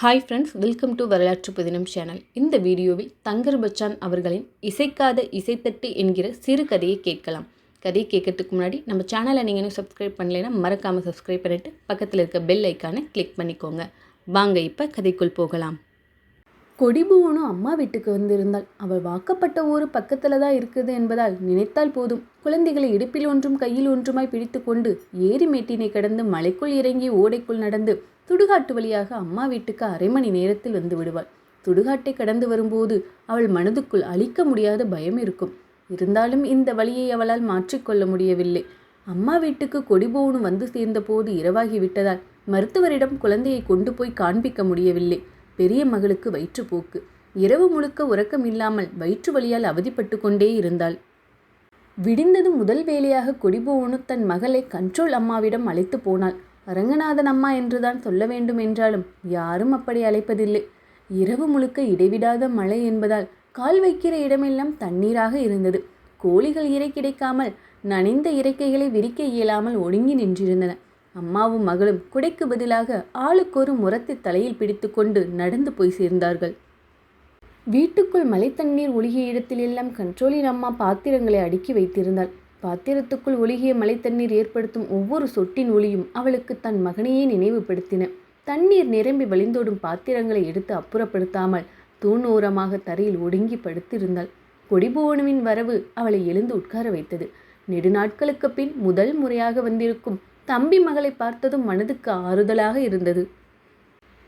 Hi friends welcome to வரலாற்று புதினம் channel. இந்த வீடியோவில் தங்கர் பச்சான் அவர்களின் இசைக்காத இசைத்தட்டு என்கிற சிறு கதையை கேட்கலாம். கதையை கேட்கறதுக்கு முன்னாடி நம்ம சேனலை நீங்கள் இன்னும் சப்ஸ்கிரைப் பண்ணலைன்னா மறக்காமல் சப்ஸ்கிரைப் பண்ணிவிட்டு பக்கத்தில் இருக்க பெல் ஐக்கானை கிளிக் பண்ணிக்கோங்க. வாங்க இப்போ கதைக்குள் போகலாம். கொடிபூவனும் அம்மா வீட்டுக்கு வந்திருந்தாள். அவள் வாக்கப்பட்ட ஊர் பக்கத்தில் தான் இருக்குது என்பதால் நினைத்தால் போதும். குழந்தைகளை இடுப்பில் ஒன்றும் கையில் ஒன்றுமாய் பிடித்து கொண்டு ஏரி மேட்டினை கடந்து மலைக்குள் இறங்கி ஓடைக்குள் நடந்து துடுகாட்டு வழியாக அம்மா வீட்டுக்கு அரை மணி நேரத்தில் வந்து விடுவாள். துடுகாட்டை கடந்து வரும்போது அவள் மனதுக்குள் அழிக்க முடியாத பயம் இருக்கும். இருந்தாலும் இந்த வழியை அவளால் மாற்றிக்கொள்ள முடியவில்லை. அம்மா வீட்டுக்கு கொடிபோவனும் வந்து சேர்ந்தபோது இரவாகி விட்டதால் மருத்துவரிடம் குழந்தையை கொண்டு போய் காண்பிக்க முடியவில்லை. பெரிய மகளுக்கு வயிற்றுப்போக்கு இரவு முழுக்க உறக்கம் இல்லாமல் வயிற்று வழியால் அவதிப்பட்டு கொண்டே இருந்தாள். விடிந்ததும் முதல் வேலையாக கொடிபோனு தன் மகளை கண்ட்ரோல் அம்மாவிடம் அழைத்து போனாள். அரங்கநாதன் அம்மா என்றுதான் சொல்ல வேண்டும் என்றாலும் யாரும் அப்படி அழைப்பதில்லை. இரவு முழுக்க இடைவிடாத மழை என்பதால் கால் வைக்கிற இடமெல்லாம் தண்ணீராக இருந்தது. கோழிகள் இறை கிடைக்காமல் நனைந்த இறக்கைகளை விரிக்க இயலாமல் ஒடுங்கி நின்றிருந்தன. அம்மாவும் மகளும் குடைக்கு பதிலாக ஆளுக்கொரு முரத்தை தலையில் பிடித்துக்கொண்டு நடந்து போய் சேர்ந்தார்கள். வீட்டுக்குள் மழை தண்ணீர் ஒழுகிய இடத்திலெல்லாம் கண்ட்ரோலின் அம்மா பாத்திரங்களை அடுக்கி வைத்திருந்தாள். பாத்திரத்துக்குள் ஒழுகிய மழை தண்ணீர் ஏற்படுத்தும் ஒவ்வொரு சொட்டின் ஒளியும் அவளுக்கு தன் மகனையே நினைவுபடுத்தின. தண்ணீர் நிரம்பி வழிந்தோடும் பாத்திரங்களை எடுத்து அப்புறப்படுத்தாமல் தூணோரமாக தரையில் ஒடுங்கி படுத்திருந்தாள். கொடிபுவனுவின் வரவு அவளை எழுந்து உட்கார வைத்தது. நெடுநாட்களுக்கு பின் முதல் முறையாக வந்திருக்கும் தம்பி மகளை பார்த்ததும் மனதுக்கு ஆறுதலாக இருந்தது.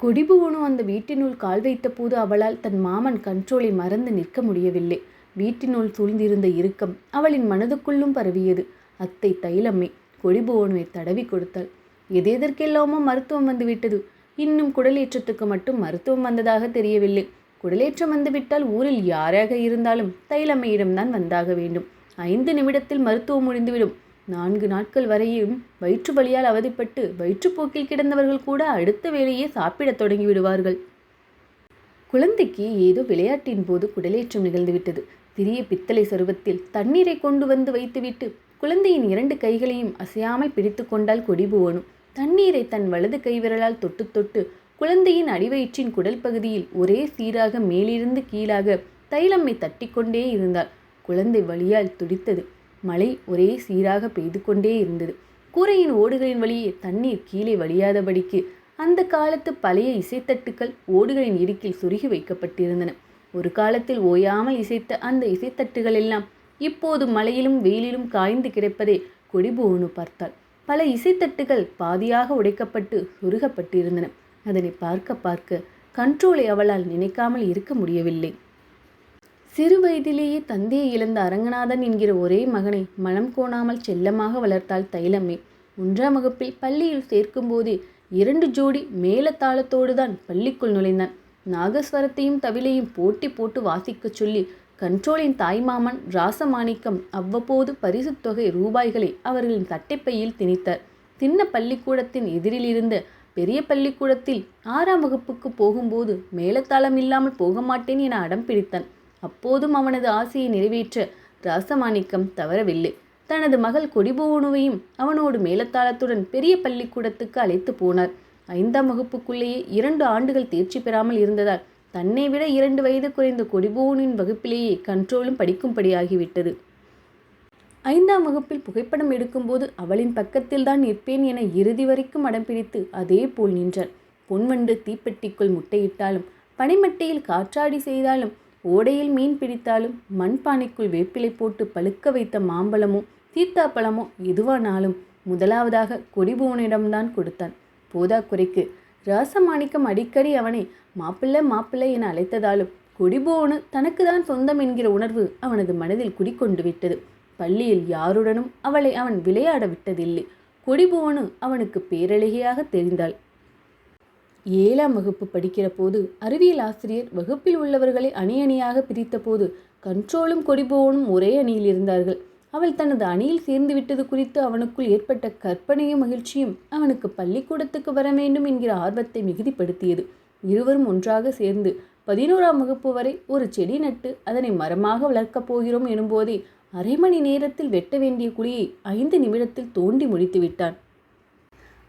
கொடிபுவனு அந்த வீட்டினுள் கால் வைத்தபோது அவளால் தன் மாமன் கண்ட்ரோலை மறந்து நிற்க முடியவில்லை. வீட்டினுள் சூழ்ந்திருந்த இறுக்கம் அவளின் மனதுக்குள்ளும் பரவியது. அத்தை தைலம்மை கொடிபுவனுவை தடவி கொடுத்தாள். எதெதற்கெல்லாமோ மருத்துவம் வந்துவிட்டது. இன்னும் குடலேற்றத்துக்கு மட்டும் மருத்துவம் வந்ததாக தெரியவில்லை. குடலேற்றம் வந்துவிட்டால் ஊரில் யாராக இருந்தாலும் தைலம்மையிடம்தான் வந்தாக வேண்டும். ஐந்து நிமிடத்தில் மருத்துவம் முடிந்துவிடும். நான்கு நாட்கள் வரையும் வயிற்று வலியால் அவதிப்பட்டு வயிற்றுப்போக்கில் கிடந்தவர்கள் கூட அடுத்த வேளையே சாப்பிடத் தொடங்கி விடுவார்கள். குழந்தைக்கு ஏதோ விளையாட்டின் போது குடலேற்றம் நிகழ்ந்துவிட்டது. சிறிய பித்தளை சருவத்தில் தண்ணீரை கொண்டு வந்து வைத்துவிட்டு குழந்தையின் இரண்டு கைகளையும் அசையாமல் பிடித்து கொண்டால் கொடிபுவனும் தண்ணீரை தன் வலது கைவிரலால் தொட்டு தொட்டு குழந்தையின் அடிவயிற்றின் குடல் பகுதியில் ஒரே சீராக மேலிருந்து கீழாக தைலம்மை தட்டிக்கொண்டே இருந்தாள். குழந்தை வழியால் துடித்தது. மழை ஒரே சீராக பெய்து கொண்டே இருந்தது. கூரையின் ஓடுகளின் வழியே தண்ணீர் கீழே வழியாதபடிக்கு அந்த காலத்து பழைய இசைத்தட்டுக்கள் ஓடுகளின் இடுக்கில் சுருகி வைக்கப்பட்டிருந்தன. ஒரு காலத்தில் ஓயாமல் இசைத்த அந்த இசைத்தட்டுகள் எல்லாம் இப்போது மழையிலும் வெயிலிலும் காய்ந்து கிடப்பதை கொடிபோனு பார்த்தாள். பல இசைத்தட்டுகள் பாதியாக உடைக்கப்பட்டு சுருகப்பட்டிருந்தன. அதனை பார்க்க பார்க்க கண்ட்ரோலை அவளால் நினைக்காமல் இருக்க முடியவில்லை. சிறு வயதிலேயே தந்தையை இழந்த அரங்கநாதன் என்கிற ஒரே மகனை மனம் கோணாமல் செல்லமாக வளர்த்தாள் தைலம்மை ஒன்றாம் வகுப்பில் பள்ளியில் சேர்க்கும்போதே இரண்டு ஜோடி மேலத்தாளத்தோடு தான் பள்ளிக்குள் நுழைந்தான். நாகஸ்வரத்தையும் தவிலையும் போட்டி போட்டு வாசிக்கச் சொல்லி கண்ட்ரோலின் தாய்மாமன் ராசமாணிக்கம் அவ்வப்போது பரிசுத் தொகை ரூபாய்களை அவர்களின் தட்டைப்பையில் திணித்தார். சின்ன பள்ளிக்கூடத்தின் எதிரில் இருந்த பெரிய பள்ளிக்கூடத்தில் ஆறாம் வகுப்புக்கு போகும்போது மேலத்தாளம் இல்லாமல் போக மாட்டேன் என அடம் பிடித்தான். அப்போதும் அவனது ஆசையை நிறைவேற்ற ராசமாணிக்கம் தவறவில்லை. தனது மகள் கொடிபோவனுவையும் அவனோடு மேலத்தாளத்துடன் பெரிய பள்ளிக்கூடத்துக்கு அழைத்து போனார். ஐந்தாம் வகுப்புக்குள்ளேயே இரண்டு ஆண்டுகள் தேர்ச்சி பெறாமல் இருந்ததால் தன்னை விட இரண்டு வயது குறைந்த கொடிபோனின் வகுப்பிலேயே கண்ட்ரோலும் படிக்கும்படியாகிவிட்டது. ஐந்தாம் வகுப்பில் புகைப்படம் எடுக்கும்போது அவளின் பக்கத்தில் தான் நிற்பேன் என இறுதி வரைக்கும் அடம் பிடித்து அதே போல் நின்றார் பொன்வண்டு தீப்பெட்டிக்குள் முட்டையிட்டாலும் பனிமட்டையில் காற்றாடி செய்தாலும் ஓடையில் மீன் பிடித்தாலும் மண்பானைக்குள் வேப்பிலை போட்டு பழுக்க வைத்த மாம்பழமோ தீர்த்தாப்பழமோ எதுவானாலும் முதலாவதாக கொடிபோனிடம்தான் கொடுத்தான். போதா குறைக்கு. ராசமாணிக்கம் அடிக்கடி அவனை மாப்பிள்ளை மாப்பிள்ளை என அழைத்ததாலும் குடிபோனு தனக்கு தான் சொந்தம் என்கிற உணர்வு அவனது மனதில் குடிக்கொண்டு விட்டது. பள்ளியில் யாருடனும் அவளை அவன் விளையாட விட்டதில்லை. கொடிபோனு அவனுக்கு பேரழகியாக தெரிந்தாள். ஏழாம் வகுப்பு படிக்கிற போது அறிவியல் ஆசிரியர் வகுப்பில் உள்ளவர்களை அணி அணியாக பிரித்த போது கண்ட்ரோலும் கொடிபோவனும் ஒரே அணியில் இருந்தார்கள். அவள் தனது அணியில் சேர்ந்து விட்டது குறித்து அவனுக்குள் ஏற்பட்ட கற்பனையும் மகிழ்ச்சியும் அவனுக்கு பள்ளிக்கூடத்துக்கு வர வேண்டும் என்கிற ஆர்வத்தை மிகுதிப்படுத்தியது. இருவரும் ஒன்றாக சேர்ந்து பதினோராம் வகுப்பு வரை ஒரு செடி நட்டு அதனை மரமாக வளர்க்கப் போகிறோம் எனும்போதே அரை மணி நேரத்தில் வெட்ட வேண்டிய குழியை ஐந்து நிமிடத்தில் தோண்டி முடித்து விட்டான்.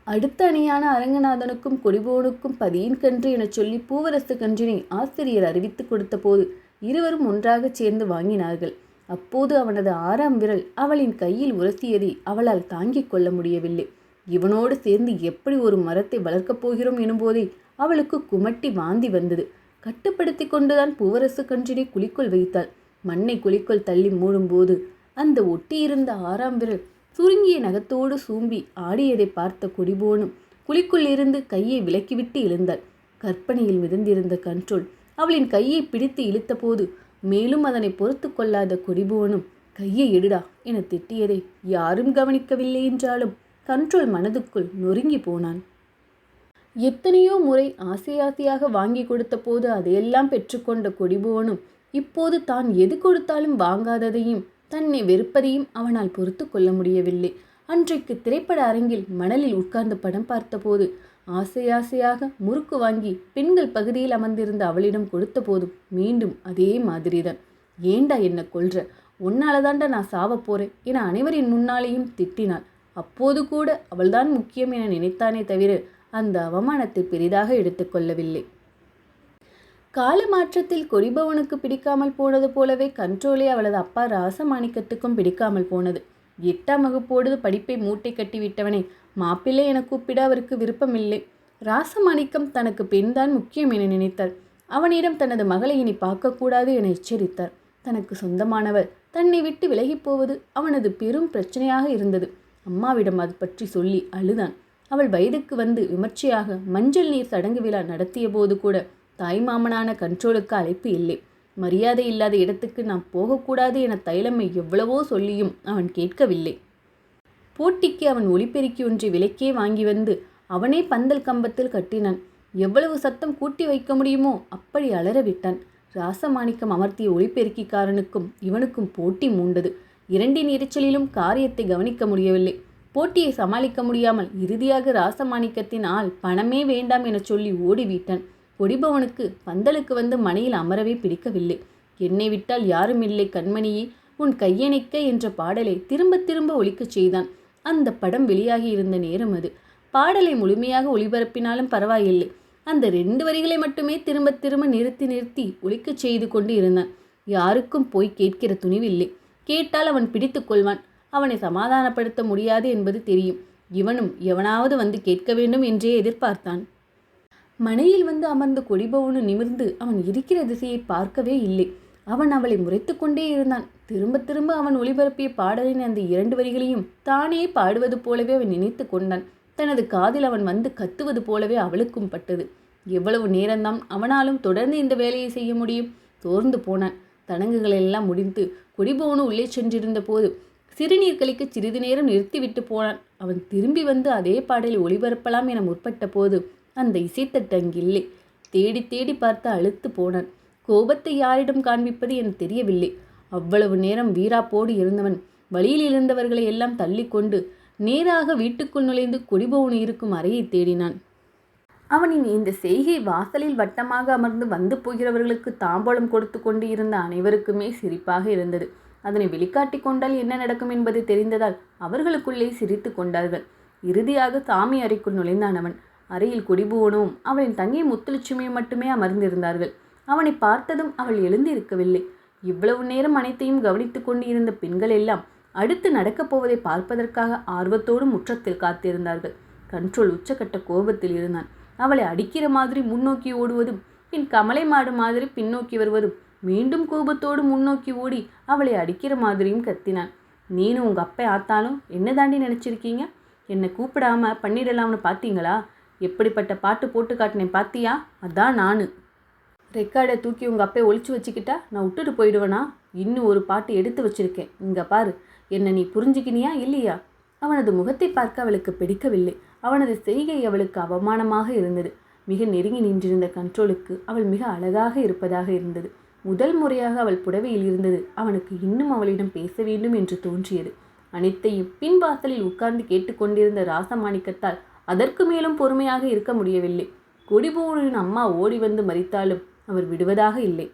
அடுத்த அணியான அரங்கநாதனுக்கும் கொடிபோனுக்கும் பதியின் கன்று எனச் சொல்லி பூவரசு கன்றினை ஆசிரியர் அறிவித்து கொடுத்தபோது இருவரும் ஒன்றாகச் சேர்ந்து வாங்கினார்கள். அப்போது அவனது ஆறாம் விரல் அவளின் கையில் உரசியதை அவளால் தாங்கிக் கொள்ள முடியவில்லை. இவனோடு சேர்ந்து எப்படி ஒரு மரத்தை வளர்க்கப் போகிறோம் எனும்போதே அவளுக்கு குமட்டி வாந்தி வந்தது. கட்டுப்படுத்தி கொண்டுதான் பூவரசு கன்றினை குழிக்குள் வைத்தாள். மண்ணை குழிக்குள் தள்ளி மூடும்போது அந்த ஒட்டியிருந்த ஆறாம் விரல் சுருங்கிய நகத்தோடு சூம்பி ஆடியதை பார்த்த கொடிபோனும் குழிக்குள் இருந்து கையை விலக்கிவிட்டு எழுந்தாள். கற்பனையில் மிதந்திருந்த கண்ட்ரோல் அவளின் கையை பிடித்து இழுத்தபோது மேலும் அதனை பொறுத்து கொள்ளாத குடிபுவனும் கையை எடுடா என திட்டியதை யாரும் கவனிக்கவில்லை என்றாலும் கண்ட்ரோல் மனதுக்குள் நொறுங்கி போனான். எத்தனையோ முறை ஆசை ஆசையாக வாங்கி கொடுத்த போது அதையெல்லாம் பெற்றுக்கொண்ட கொடிபோனும் இப்போது தான் எது கொடுத்தாலும் வாங்காததையும் தன்னை வெறுப்பதையும் அவனால் பொறுத்து கொள்ள முடியவில்லை. அன்றைக்கு திரைப்பட அரங்கில் மணலில் உட்கார்ந்து படம் பார்த்தபோது ஆசை ஆசையாக முறுக்கு வாங்கி பெண்கள் பகுதியில் அமர்ந்திருந்த அவளிடம் கொடுத்த போதும் மீண்டும் அதே மாதிரிதான். ஏண்டா என்ன கொல்ற? உன்னாலதாண்டா நான் சாவ போறேன் என அனைவரின் முன்னாலேயும் திட்டினாள். அப்போது கூட அவள்தான் முக்கியம் என நினைத்தானே தவிர அந்த அவமானத்தை பெரிதாக எடுத்துக்கொள்ளவில்லை கால மாற்றத்தில் கொடிபவனுக்கு பிடிக்காமல் போனது போலவே கண்ட்ரோலே அவளது அப்பா ராசமாணிக்கத்துக்கும் பிடிக்காமல் போனது. எட்டாம் வகுப்போடு படிப்பை மூட்டை கட்டிவிட்டவனை மாப்பிள்ளை என கூப்பிட அவருக்கு விருப்பமில்லை. ராசமாணிக்கம் தனக்கு பெண்தான் முக்கியம் என நினைத்தார் அவனிடம் தனது மகளை இனி பார்க்கக்கூடாது என எச்சரித்தார். தனக்கு சொந்தமானவர் தன்னை விட்டு விலகிப் போவது அவனது பெரும் பிரச்சனையாக இருந்தது. அம்மாவிடம் அது பற்றி சொல்லி அழுதான். அவள் வயதுக்கு வந்து விமர்சையாக மஞ்சள் நீர் சடங்கு விழா நடத்திய போது கூட தாய்மாமனான கண்ட்ரோலுக்கு அழைப்பு இல்லை. மரியாதை இல்லாத இடத்துக்கு நான் போகக்கூடாது என தைலம்மை எவ்வளவோ சொல்லியும் அவன் கேட்கவில்லை. போட்டிக்கு அவன் ஒளிப்பெருக்கி ஒன்றை விலைக்கே வாங்கி வந்து அவனே பந்தல் கம்பத்தில் கட்டினான். எவ்வளவு சத்தம் கூட்டி வைக்க முடியுமோ அப்படி அலற விட்டான். ராசமாணிக்கம் அமர்த்திய ஒளிப்பெருக்கிக்காரனுக்கும் இவனுக்கும் போட்டி மூண்டது. இரண்டின் எரிச்சலிலும் காரியத்தை கவனிக்க முடியவில்லை. போட்டியை சமாளிக்க முடியாமல் இறுதியாக ராசமாணிக்கத்தின் ஆள் பணமே வேண்டாம் என சொல்லி ஓடிவிட்டான். ஒடிபவனுக்கு பந்தலுக்கு வந்து மனையில் அமரவே பிடிக்கவில்லை. என்னை விட்டால் யாரும் இல்லை கண்மணியே உன் கையணைக்க என்ற பாடலை திரும்ப திரும்ப ஒழிக்கச் செய்தான். அந்த படம் வெளியாகி இருந்த நேரம் அது. பாடலை முழுமையாக ஒளிபரப்பினாலும் பரவாயில்லை. அந்த ரெண்டு வரிகளை மட்டுமே திரும்ப திரும்ப நிறுத்தி நிறுத்தி ஒழிக்கச் செய்து கொண்டு இருந்தான். யாருக்கும் போய் கேட்கிற துணிவில்லை. கேட்டால் அவன் பிடித்து கொள்வான். அவனை சமாதானப்படுத்த முடியாது என்பது தெரியும். இவனும் எவனாவது வந்து கேட்க வேண்டும் என்றே எதிர்பார்த்தான். மனையில் வந்து அமர்ந்த கொடிபவனு நிமிர்ந்து அவன் இருக்கிற திசையை பார்க்கவே இல்லை. அவன் அவளை முறைத்து கொண்டே இருந்தான். திரும்ப திரும்ப அவன் ஒளிபரப்பிய பாடலின் அந்த இரண்டு வரிகளையும் தானே பாடுவது போலவே அவன் நினைத்து கொண்டான். தனது காதில் அவன் வந்து கத்துவது போலவே அவளுக்கும் பட்டது. எவ்வளவு நேரம்தான் அவனாலும் தொடர்ந்து இந்த வேலையை செய்ய முடியும்? தோர்ந்து போனான். தடங்குகள் எல்லாம் முடிந்து கொடிபவனு உள்ளே சென்றிருந்த போது சிறுநீர் கழிக்க சிறிது நேரம் நிறுத்திவிட்டு போனான். அவன் திரும்பி வந்து அதே பாடலை ஒளிபரப்பலாம் என முற்பட்ட போது அந்த இசைத்தட்டு அங்கில்லை தேடி தேடி பார்த்து அழுத்து போனான். கோபத்தை யாரிடம் காண்பிப்பது என தெரியவில்லை. அவ்வளவு நேரம் வீராப்போடு இருந்தவன். வழியில் இருந்தவர்களை எல்லாம் தள்ளிக்கொண்டு நேராக வீட்டுக்குள் நுழைந்து கொடிபோவனு இருக்கும் அறையை தேடினான். அவனின் இந்த செய்கை வாசலில் வட்டமாக அமர்ந்து வந்து போகிறவர்களுக்கு தாம்பூலம் கொடுத்து கொண்டு இருந்த அனைவருக்குமே சிரிப்பாக இருந்தது. அதனை வெளிக்காட்டி கொண்டால் என்ன நடக்கும் என்பது தெரிந்ததால் அவர்களுக்குள்ளே சிரித்து கொண்டார்கள். இறுதியாக சாமி அறைக்குள் நுழைந்தான் அவன். அறையில் குடிபுவனும் அவளின் தங்கை முத்துலட்சுமியும் மட்டுமே அமர்ந்திருந்தார்கள். அவனை பார்த்ததும் அவள் எழுந்திருக்கவில்லை. இவ்வளவு நேரம் அனைத்தையும் கவனித்து கொண்டு இருந்த பெண்கள் எல்லாம் அடுத்து நடக்கப் போவதை பார்ப்பதற்காக ஆர்வத்தோடு முற்றத்தில் காத்திருந்தார்கள். கண்ட்ரோல் உச்சக்கட்ட கோபத்தில் இருந்தான். அவளை அடிக்கிற மாதிரி முன்னோக்கி ஓடுவதும் பின் கமலை மாடு மாதிரி பின்னோக்கி வருவதும் மீண்டும் கோபத்தோடு முன்னோக்கி ஓடி அவளை அடிக்கிற மாதிரியும் கத்தினான். நீனும் உங்கள் அப்பை ஆத்தாலும் என்ன தாண்டி நினச்சிருக்கீங்க? என்னை கூப்பிடாம பண்ணிடலாம்னு பார்த்தீங்களா எப்படிப்பட்ட பாட்டு போட்டு காட்டினேன் பார்த்தியா அதான் நான். ரெக்கார்டை தூக்கி உங்கள் அப்பே ஒழிச்சு வச்சுக்கிட்டா நான் விட்டுட்டு போயிடுவேனா? இன்னும் ஒரு பாட்டு எடுத்து வச்சிருக்கேன். இங்கே பாரு என்னை நீ புரிஞ்சுக்கினியா இல்லையா? அவனது முகத்தை பார்க்க அவளுக்கு பிடிக்கவில்லை. அவனது செய்கை அவளுக்கு அவமானமாக இருந்தது. மிக நெருங்கி நின்றிருந்த கண்ட்ரோலுக்கு அவள் மிக அழகாக இருப்பதாக இருந்தது. முதல் முறையாக அவள் புடவையில் இருந்தது. அவனுக்கு இன்னும் அவளிடம் பேச வேண்டும் என்று தோன்றியது. அனைத்தையும் பின்வாசலில் உட்கார்ந்து கேட்டுக்கொண்டிருந்த ராசமாணிக்கத்தால் அதற்கு மேலும் பொறுமையாக இருக்க முடியவில்லை. கொடிபோனின் அம்மா ஓடி வந்து மறித்தாலும் அவர் விடுவதாக இல்லை.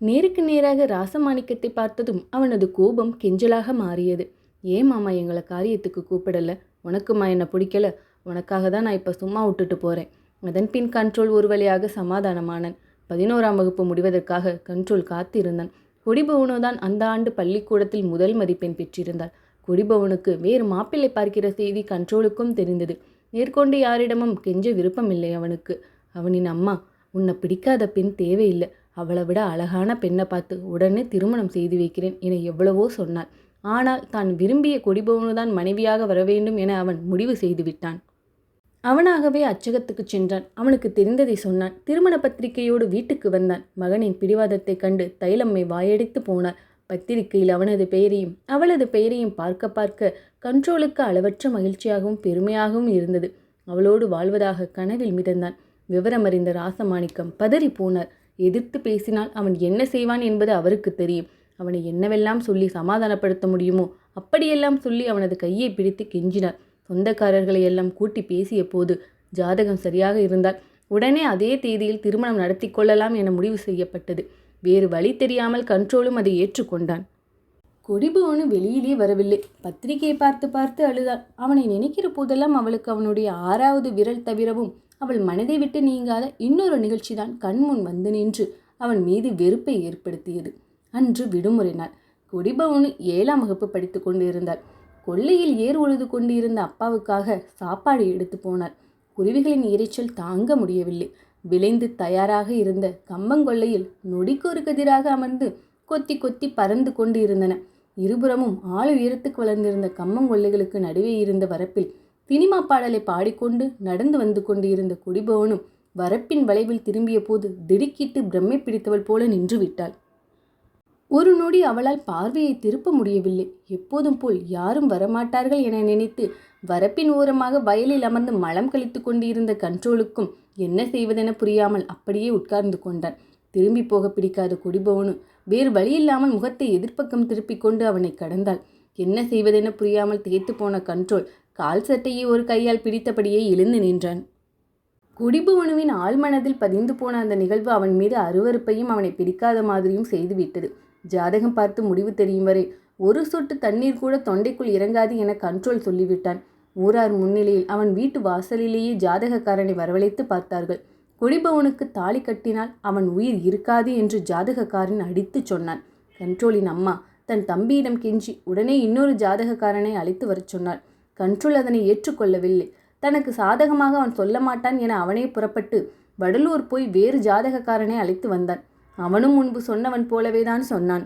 நேருக்கு நேராக ராசமாணிக்கத்தை பார்த்ததும் அவனது கோபம் கெஞ்சலாக மாறியது. ஏன் மாமா எங்களை காரியத்துக்கு கூப்பிடல? உனக்குமா என்னை பிடிக்கல? உனக்காக தான் நான் இப்போ சும்மா விட்டுட்டு போகிறேன் அதன் பின் கண்ட்ரோல் ஒரு வழியாக சமாதானமானன். பதினோராம் வகுப்பு முடிவதற்காக கண்ட்ரோல் காத்திருந்தான். கொடிபவனோ தான் அந்த ஆண்டு பள்ளிக்கூடத்தில் முதல் மதிப்பெண் பெற்றிருந்தாள். கொடிபவனுக்கு வேறு மாப்பிள்ளை பார்க்கிற செய்தி கண்ட்ரோலுக்கும் தெரிந்தது. மேற்கொண்டு யாரிடமும் கெஞ்ச விருப்பமில்லை அவனுக்கு. அவனின் அம்மா உன்னை பிடிக்காத பெண் தேவையில்லை. அவளை விட அழகான பெண்ணை பார்த்து உடனே திருமணம் செய்து வைக்கிறேன் என எவ்வளவோ சொன்னாள். ஆனால் தான் விரும்பிய கொடிபவனுதான் மனைவியாக வர வேண்டும் என அவன் முடிவு செய்து விட்டான். அவனாகவே அச்சகத்துக்கு சென்றான். அவனுக்கு தெரிந்ததை சொன்னான். திருமண பத்திரிகையோடு வீட்டுக்கு வந்தான். மகனின் பிடிவாதத்தைக் கண்டு தைலம்மை வாயடித்து போனார் பத்திரிகையில் அவனது பெயரையும் அவளது பெயரையும் பார்க்க பார்க்க கண்ட்ரோலுக்கு அளவற்ற மகிழ்ச்சியாகவும் பெருமையாகவும் இருந்தது. அவளோடு வாழ்வதாக கனவில் மிதந்தான். விவரமறிந்த ராசமாணிக்கம் பதறி போனார். எதிர்த்து பேசினால் அவன் என்ன செய்வான் என்பது அவருக்கு தெரியும். அவனை என்னவெல்லாம் சொல்லி சமாதானப்படுத்த முடியுமோ அப்படியெல்லாம் சொல்லி அவனது கையை பிடித்து கெஞ்சினார். சொந்தக்காரர்களை எல்லாம் கூட்டி பேசிய போது ஜாதகம் சரியாக இருந்தால் உடனே அதே தேதியில் திருமணம் நடத்தி கொள்ளலாம் என முடிவு செய்யப்பட்டது. வேறு வழி தெரியாமல் கண்ட்ரோலும் அதை ஏற்றுக்கொண்டான் கொடிபுவனு வெளியிலே வரவில்லை. பத்திரிகையை பார்த்து பார்த்து அழுதாள். அவனை நினைக்கிற போதெல்லாம் அவளுக்கு அவனுடைய ஆறாவது விரல் தவிரவும் அவள் மனதை விட்டு நீங்காத இன்னொரு நிகழ்ச்சிதான் கண்முன் வந்து நின்று அவன் மீது வெறுப்பை ஏற்படுத்தியது. அன்று விடுமுறை நாள். கொடிபவனு ஏழாம் வகுப்பு படித்து கொண்டிருந்தாள். கொல்லையில் ஏர் உழுது கொண்டிருந்த அப்பாவுக்காக சாப்பாடு எடுத்து போனார் குருவிகளின் இறைச்சல் தாங்க முடியவில்லை. விளைந்து தயாராக இருந்த கம்பங்கொல்லையில் நொடிக்கு ஒரு கதிராக அமர்ந்து கொத்தி கொத்தி பறந்து கொண்டு இருந்தன இருபுறமும் ஆள் உயரத்துக்கு வளர்ந்திருந்த கம்மங்கொல்லைகளுக்கு நடுவே இருந்த வரப்பில் சினிமா பாடலை பாடிக்கொண்டு நடந்து வந்து கொண்டிருந்த குடிபவனும் வரப்பின் வளைவில் திரும்பிய போது திடுக்கிட்டு பிரம்மை பிடித்தவள் போல நின்று விட்டாள். ஒரு நொடி அவளால் பார்வையை திருப்ப முடியவில்லை. எப்போதும் போல் யாரும் வரமாட்டார்கள் என நினைத்து வரப்பின் ஓரமாக வயலில் அமர்ந்து மலம் கழித்து கொண்டிருந்த கண்ட்ரோலுக்கும் என்ன செய்வதென புரியாமல் அப்படியே உட்கார்ந்து கொண்டான். திரும்பி போக பிடிக்காத குடிபவனு வேறு வழியில்லாமல் முகத்தை எதிர்ப்பக்கம் திருப்பிக் கொண்டு அவனை கடந்தாள். என்ன செய்வதென புரியாமல் திகைத்து போன கண்ட்ரோல் கால் சட்டையை ஒரு கையால் பிடித்தபடியே எழுந்து நின்றான். குடிபுவனுவின் ஆழ்மனதில் பதிந்து போன அந்த நிகழ்வு அவன் மீது அருவறுப்பையும் அவனை பிடிக்காத மாதிரியும் செய்துவிட்டது. ஜாதகம் பார்த்து முடிவு தெரியும் வரை ஒரு சொட்டு தண்ணீர் கூட தொண்டைக்குள் இறங்காது என கண்ட்ரோல் சொல்லிவிட்டான். ஊரார் முன்னிலையில் அவன் வீட்டு வாசலிலேயே ஜாதகக்காரனை வரவழைத்து பார்த்தார்கள். குடிபவனுக்கு தாலி கட்டினால் அவன் உயிர் இருக்காது என்று ஜாதகக்காரன் அடித்து சொன்னான். கண்ட்ரோலின் அம்மா தன் தம்பியிடம் கெஞ்சி உடனே இன்னொரு ஜாதகக்காரனை அழைத்து வரச் சொன்னாள். கண்ட்ரோல் அதனை ஏற்றுக்கொள்ளவில்லை. தனக்கு சாதகமாக அவன் சொல்ல மாட்டான் என அவனே புறப்பட்டு வடலூர் போய் வேறு ஜாதகக்காரனை அழைத்து வந்தான். அவனும் முன்பு சொன்னவன் போலவேதான் சொன்னான்.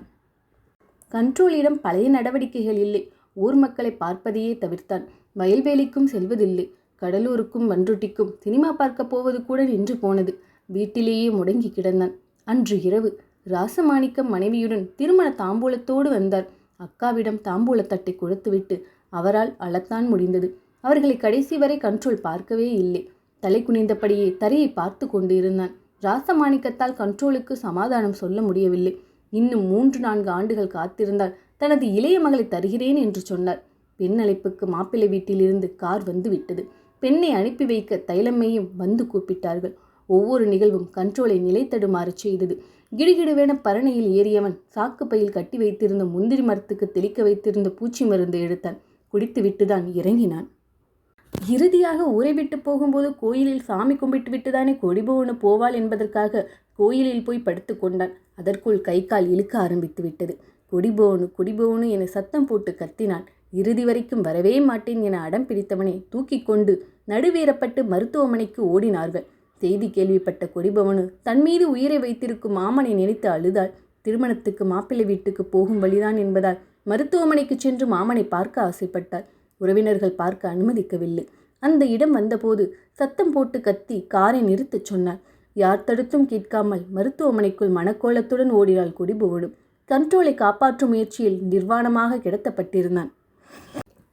கண்ட்ரோலிடம் பழைய நடவடிக்கைகள் இல்லை. ஊர் மக்களை பார்ப்பதையே தவிர்த்தான். வயல்வேலிக்கும் செல்வதில்லை. கடலூருக்கும் வன்ருட்டிக்கும் சினிமா பார்க்க போவது கூட நின்று போனது. வீட்டிலேயே முடங்கி கிடந்தான். அன்று இரவு ராசமாணிக்கம் மனைவியுடன் திருமண தாம்பூலத்தோடு வந்தார். அக்காவிடம் தாம்பூலத்தட்டை கொடுத்துவிட்டு அவரால் அளத்தான் முடிந்தது. அவர்களை கடைசி வரை கண்ட்ரோல் பார்க்கவே இல்லை. தலை குனிந்தபடியே தரையை பார்த்து கொண்டு இருந்தான் ராசமாணிக்கத்தால் கண்ட்ரோலுக்கு சமாதானம் சொல்ல முடியவில்லை. இன்னும் மூன்று நான்கு ஆண்டுகள் காத்திருந்தால் தனது இளைய மகளை தருகிறேன் என்று சொன்னார். பெண் அழைப்புக்கு மாப்பிள்ளை வீட்டிலிருந்து கார் வந்து விட்டது. பெண்ணை அனுப்பி வைக்க தைலம்மையும் வந்து கூப்பிட்டார்கள். ஒவ்வொரு நிகழ்வும் கண்ட்ரோலை நிலை செய்தது. கிடுகிடுவென பரணையில் ஏறியவன் சாக்கு பையில் கட்டி வைத்திருந்த முந்திரி மரத்துக்கு தெளிக்க வைத்திருந்த பூச்சி மருந்து எடுத்தான். குடித்துவிட்டுதான் இறங்கினான். இறுதியாக ஊரை விட்டு போகும்போது கோயிலில் சாமி கும்பிட்டு விட்டுதானே கொடிபவனு போவாள் என்பதற்காக கோயிலில் போய் படுத்து கொண்டான். அதற்குள் கை கால் இழுக்க ஆரம்பித்து விட்டது. கொடிபோவனு கொடிபவனு என சத்தம் போட்டு கத்தினான் இறுதி வரைக்கும் வரவே மாட்டேன் என அடம் பிடித்தவனை தூக்கி கொண்டு நடுவேறப்பட்டு மருத்துவமனைக்கு ஓடினார்கள். செய்தி கேள்விப்பட்ட கொடிபவனு தன் மீது உயிரை வைத்திருக்கும் மாமனை நினைத்து அழுதாள். திருமணத்துக்கு மாப்பிள்ளை வீட்டுக்கு போகும் வழிதான் என்பதால் மருத்துவமனைக்கு சென்று மாமனை பார்க்க ஆசைப்பட்டாள். உறவினர்கள் பார்க்க அனுமதிக்கவில்லை. அந்த இடம் வந்தபோது சத்தம் போட்டு கத்தி காரை நிறுத்தச் சொன்னார் யார் தடுத்தும் கேட்காமல் மருத்துவமனைக்குள் மனக்கோலத்துடன் ஓடினாள் குடிபுவனும் கண்ட்ரோலை காப்பாற்றும் முயற்சியில் நிர்வாணமாக கிடத்தப்பட்டிருந்தான்.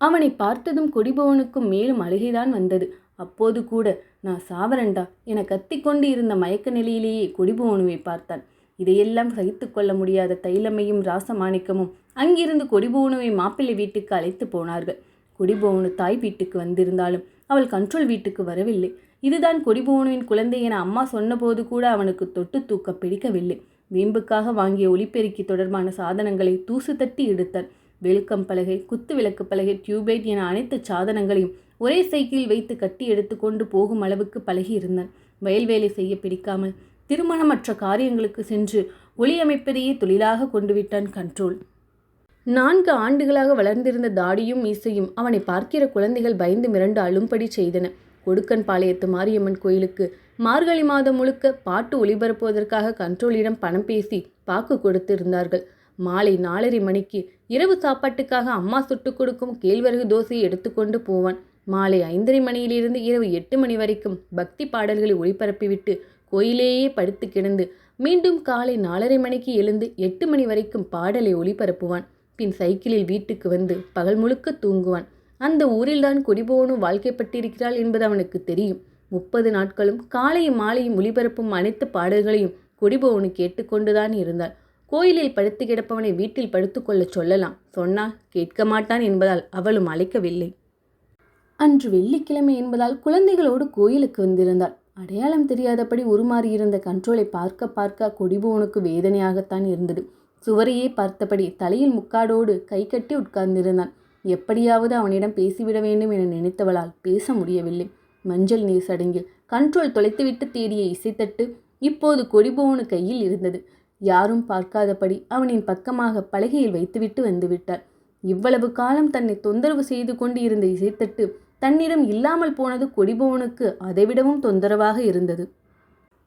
அவனை பார்த்ததும் கொடிபவனுக்கும் மேலும் அழுகைதான் வந்தது. அப்போது கூட நான் சாவரண்டா என கத்திக்கொண்டு இருந்த மயக்க நிலையிலேயே கொடிபவனுவை பார்த்தான் இதையெல்லாம் சகித்து கொள்ள முடியாத தைலமையும் ராசமாணிக்கமும் அங்கிருந்து கொடிபவனுவை மாப்பிள்ளை வீட்டுக்கு அழைத்து போனார்கள். கொடிபோவனு தாய் வீட்டுக்கு வந்திருந்தாலும் அவள் கண்ட்ரோல் வீட்டுக்கு வரவில்லை. இதுதான் கொடிபோவனுவின் குழந்தை என அம்மா சொன்னபோது கூட அவனுக்கு தொட்டு தூக்க பிடிக்கவில்லை. வீம்புக்காக வாங்கிய ஒளிப்பெருக்கி தொடர்பான சாதனங்களை தூசு தட்டி எடுத்தார் வெளுக்கம் பலகை குத்து விளக்கு பலகை டியூப்லைட் என அனைத்து சாதனங்களையும் ஒரே சைக்கிள் வைத்து கட்டி எடுத்துக்கொண்டு போகும் அளவுக்கு பழகியிருந்தான் வயல் வேலை செய்ய பிடிக்காமல் திருமணமற்ற காரியங்களுக்கு சென்று ஒளியமைப்பதையே தொழிலாக கொண்டு விட்டான் கண்ட்ரோல். நான்கு ஆண்டுகளாக வளர்ந்திருந்த தாடியும் மீசையும் அவனை பார்க்கிற குழந்தைகள் பயந்து மிரண்டு அழும்படி செய்தன. கொடுக்கன் பாளையத்து மாரியம்மன் கோயிலுக்கு மார்கழி மாதம் முழுக்க பாட்டு ஒளிபரப்புவதற்காக கண்ட்ரோலிடம் பணம் பேசி பாக்கு கொடுத்திருந்தார்கள். மாலை நாலரை மணிக்கு இரவு சாப்பாட்டுக்காக அம்மா சுட்டு கொடுக்கும் கேழ்வரகு தோசையை எடுத்துக்கொண்டு போவான். மாலை ஐந்தரை மணியிலிருந்து இரவு எட்டு மணி வரைக்கும் பக்தி பாடல்களை ஒளிபரப்பிவிட்டு கோயிலேயே படுத்து கிடந்து மீண்டும் காலை நாலரை மணிக்கு எழுந்து எட்டு மணி வரைக்கும் பாடலை ஒளிபரப்புவான். பின் சைக்கிளில் வீட்டுக்கு வந்து பகல் முழுக்க தூங்குவான். அந்த ஊரில்தான் குடிபோனும் வாழ்க்கைப்பட்டிருக்கிறாள் என்பது அவனுக்கு தெரியும். முப்பது நாட்களும் காலையும் மாலையும் ஒளிபரப்பும் அனைத்து பாடல்களையும் கொடிபோவனு கேட்டுக்கொண்டுதான் இருந்தாள். கோயிலில் படுத்து கிடப்பவனை வீட்டில் படுத்துக்கொள்ளச் சொல்லலாம். சொன்னால் கேட்க மாட்டான் என்பதால் அவளும் அழைக்கவில்லை. அன்று வெள்ளிக்கிழமை என்பதால் குழந்தைகளோடு கோயிலுக்கு வந்திருந்தாள். அடையாளம் தெரியாதபடி உருமாறியிருந்த கண்ட்ரோலை பார்க்க பார்க்க கொடிபுவனுக்கு வேதனையாகத்தான் இருந்தது. சுவரையே பார்த்தபடி தலையில் முக்காடோடு கை கட்டி உட்கார்ந்திருந்தான். எப்படியாவது அவனிடம் பேசிவிட வேண்டும் என நினைத்தவளால் பேச முடியவில்லை. மஞ்சள் நீர் சடங்கில் கண்ட்ரோல் தொலைத்துவிட்டு தேடிய இசைத்தட்டு இப்போது கொடிபோவனு கையில் இருந்தது. யாரும் பார்க்காதபடி அவனின் பக்கமாக பலகையில் வைத்துவிட்டு வந்துவிட்டார் இவ்வளவு காலம் தன்னை தொந்தரவு செய்து கொண்டு இருந்த இசைத்தட்டு தன்னிடம் இல்லாமல் போனது கொடிபவனுக்கு அதைவிடவும் தொந்தரவாக இருந்தது.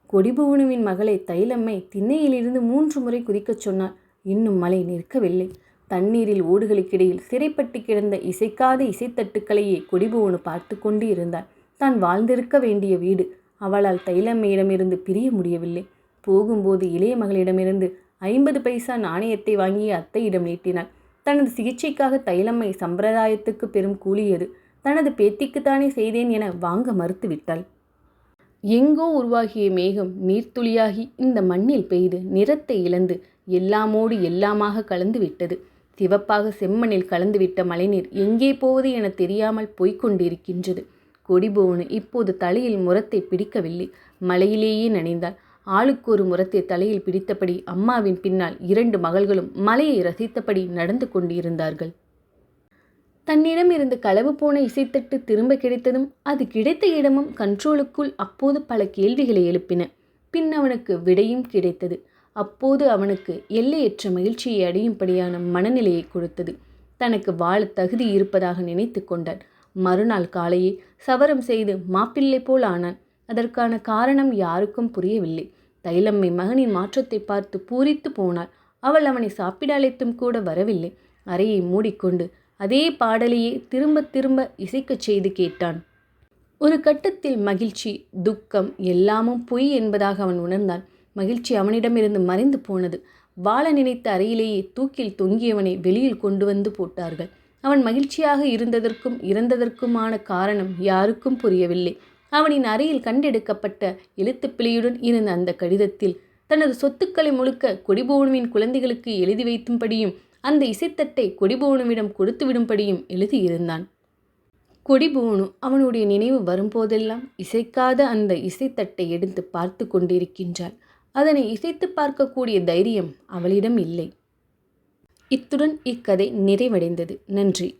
கொடிபவனுவின் மகளை தைலம்மை திண்ணையிலிருந்து மூன்று முறை குதிக்கச் சொன்னார் இன்னும் மலை நிற்கவில்லை. தண்ணீரில் ஓடுகளுக்கிடையில் சிறைப்பட்டு கிடந்த இசைக்காத இசைத்தட்டுக்களையே கொடிபோவனு பார்த்து கொண்டு இருந்தார் தான் வாழ்ந்திருக்க வேண்டிய வீடு. அவளால் தைலம்மையிடமிருந்து பிரிய முடியவில்லை. போகும்போது இளைய மகளிடமிருந்து ஐம்பது பைசா நாணயத்தை வாங்கிய அத்தையிடம் நீட்டினாள். தனது சிகிச்சைக்காக தைலம்மை சம்பிரதாயத்துக்கு பெரும் கூலியது தனது பேத்திக்குத்தானே செய்தேன் என வாங்க மறுத்துவிட்டாள். எங்கோ உருவாகிய மேகம் நீர்த்துளியாகி இந்த மண்ணில் பெய்து நிறத்தை இழந்து எல்லாமோடு எல்லாமாக கலந்து விட்டது. சிவப்பாக செம்மண்ணில் கலந்துவிட்ட மழைநீர் எங்கே போவது என தெரியாமல் போய்கொண்டிருக்கின்றது கொடிபோவனு இப்போது தலையில் முரத்தை பிடிக்கவில்லை. மலையிலேயே நனைந்தாள். ஆளுக்கு ஒரு முரத்தை தலையில் பிடித்தபடி அம்மாவின் பின்னால் இரண்டு மகள்களும் மலையை ரசித்தபடி நடந்து கொண்டிருந்தார்கள். தன்னிடம் இருந்து களவு போன இசைத்தட்டு திரும்ப கிடைத்ததும் அது கிடைத்த இடமும் கண்ட்ரோலுக்குள் அப்போது பல கேள்விகளை எழுப்பின. பின் அவனுக்கு விடையும் கிடைத்தது. அப்போது அவனுக்கு எல்லையற்ற மகிழ்ச்சியை அடையும்படியான மனநிலையை கொடுத்தது. தனக்கு வாழ தகுதி இருப்பதாக நினைத்து கொண்டான். மறுநாள் காலையே சவரம் செய்து மாப்பிள்ளை போல் ஆனான். அதற்கான காரணம் யாருக்கும் புரியவில்லை. தைலம்மை மகனின் மாற்றத்தை பார்த்து பூரித்து போனாள். அவள் அவனை சாப்பிட அழைத்தும் கூட வரவில்லை. அறையை மூடிக்கொண்டு அதே பாடலையே திரும்ப திரும்ப இசைக்கச் செய்து கேட்டான். ஒரு கட்டத்தில் மகிழ்ச்சி துக்கம் எல்லாமும் பொய் என்பதாக அவன் உணர்ந்தான். மகிழ்ச்சி அவனிடமிருந்து மறைந்து போனது. வாழ நினைத்த அறையிலேயே தூக்கில் தொங்கியவனை வெளியில் கொண்டு வந்து போட்டார்கள். அவன் மகிழ்ச்சியாக இருந்ததற்கும் இறந்ததற்குமான காரணம் யாருக்கும் புரியவில்லை. அவனின் அறையில் கண்டெடுக்கப்பட்ட எழுத்துப்பிழையுடன் இருந்த அந்த கடிதத்தில் தனது சொத்துக்களை முழுக்க கொடிபோனுவின் குழந்தைகளுக்கு எழுதி வைத்தும்படியும் அந்த இசைத்தட்டை கொடிபோனுவிடம் கொடுத்து விடும்படியும் எழுதியிருந்தான். கொடிபோனு அவனுடைய நினைவு வரும்போதெல்லாம் இசைக்காத அந்த இசைத்தட்டை எடுத்து பார்த்து கொண்டிருக்கின்றாள். அதனை இசைத்து பார்க்கக்கூடிய தைரியம் அவளிடம் இல்லை. இத்துடன் இக்கதை நிறைவடைந்தது. நன்றி.